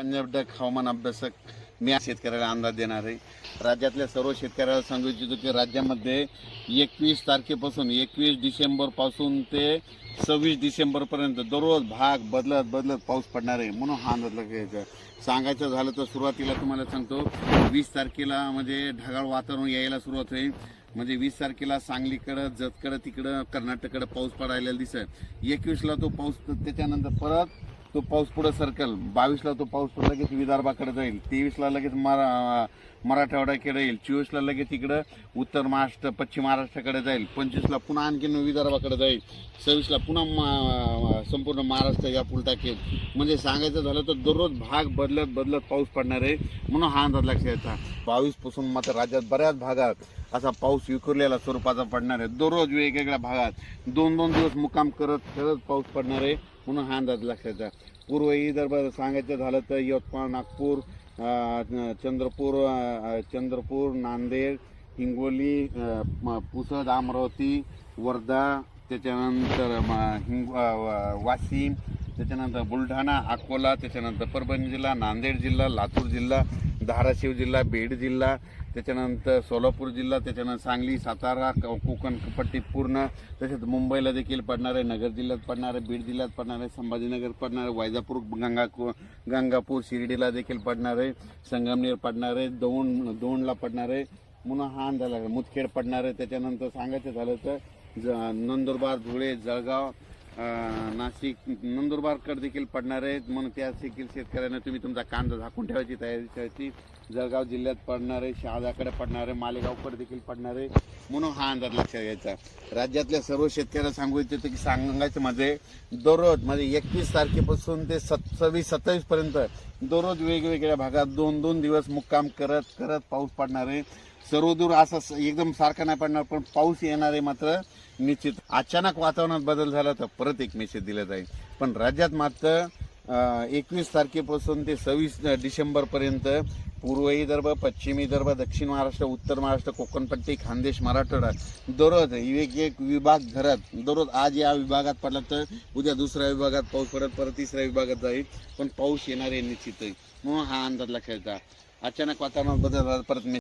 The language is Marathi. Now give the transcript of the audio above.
पंजाब डक हवामान अभ्यासक मी शेतकऱ्याला अंदाज देणार आहे. राज्यातल्या सर्व शेतकऱ्याला सांगू इच्छितो की राज्यामध्ये एकवीस तारखेपासून एकवीस डिसेंबरपासून ते सव्वीस डिसेंबरपर्यंत दररोज भाग बदलत बदलत पाऊस पडणार आहे म्हणून हा अंदाज घ्यायचा. सांगायचं झालं तर सुरुवातीला तुम्हाला सांगतो वीस तारखेला म्हणजे ढगाळ वातावरण यायला सुरुवात होईल. म्हणजे वीस तारखेला सांगलीकडं जतकडं तिकडं कर्नाटककडं पाऊस पडायला दिसत एकवीसला तो पाऊस त्याच्यानंतर परत तो पाऊस पुढे सरकल. बावीसला तो पाऊस पुढे लगेच विदर्भाकडे जाईल. तेवीसला लगेच मरा मराठवाड्याकडे येईल. चोवीसला लगेच इकडं उत्तर महाराष्ट्र पश्चिम महाराष्ट्राकडे जाईल. पंचवीसला पुन्हा आणखीन विदर्भाकडे जाईल. सव्वीसला पुन्हा मा- संपूर्ण महाराष्ट्र या टाकेल म्हणजे सांगायचं झालं तर दररोज भाग बदलत बदलत पाऊस पडणार आहे. म्हणून हा अंदाज लक्षात यायचा बावीसपासून मात्र राज्यात बऱ्याच भागात असा पाऊस विखुरलेला स्वरूपाचा पडणार आहे. दररोज वेगवेगळ्या भागात दोन दोन दिवस मुक्काम करत करत पाऊस पडणार आहे म्हणून हा अंदाज लक्षात यायचा पूर्व विदर्भ सांगायचं झालं तर यवतमाळ नागपूर चंद्रपूर चंद्रपूर नांदेड हिंगोली म- पुसद अमरावती वर्धा त्याच्यानंतर हिंग वाशिम त्याच्यानंतर बुलढाणा अकोला त्याच्यानंतर परभणी जिल्हा नांदेड जिल्हा लातूर जिल्हा धाराशिव जिल्हा बीड जिल्हा त्याच्यानंतर सोलापूर जिल्हा त्याच्यानंतर सांगली सातारा क- कोकण पट्टी पूर्ण. तसेच मुंबईला देखील पडणार आहे नगर जिल्ह्यात पडणार आहे बीड जिल्ह्यात पडणार आहे संभाजीनगर पडणार आहे वैजापूर गंगा गंगापूर शिर्डीला देखील पडणार आहे संगमनेर पडणार आहे दौंड दौंडला पडणार आहे. म्हणून हा अंदाज मुदखेड पडणार आहे. त्याच्यानंतर सांगायचं झालं तर ज- नंदुरबार धुळे जळगाव नाशिक नंदुरबारकर देखील पडणार आहेत. म्हणून त्या देखील शेतकऱ्यांना तुम्ही तुमचा कांदा झाकून ठेवायची तयारी करायची. जळगाव जिल्ह्यात पडणार आहे शहादाकडे पडणार आहे मालेगावकडे देखील पडणार आहे. म्हणून हा अंदाज लक्षात घ्यायचा. राज्यातल्या सर्व शेतकऱ्याला सांगू इच्छितो की सांगायचं माझे दररोज म्हणजे एकवीस तारखेपासून ते सव्वीस सत्तावीस सत्तावीसपर्यंत दररोज वेगवेगळ्या भागात दोन दोन दिवस मुक्काम करत करत पाऊस पडणार आहे. सर्वदूर असा एकदम सारखा नाही पडणार पण पाऊस येणार आहे मात्र. निश्चित अचानक वातावरणात बदल झाला तर परत एक मेसेज दिला जाईल. पण राज्यात मात्र एकवीस तारखेपासून ते सव्वीस डिसेंबरपर्यंत पूर्व विदर्भ पश्चिम विदर्भ दक्षिण महाराष्ट्र उत्तर महाराष्ट्र कोकणपट्टी खानदेश मराठवाडा दररोज एक एक विभाग धरत दररोज आज या विभागात पडला तर उद्या दुसऱ्या विभागात पाऊस पडत परत तिसऱ्या विभागात जाईल. पण पाऊस येणार आहे निश्चित आहे म्हणून हा अंदाज लक्षात अचानक वातावरणात बदल झाला परत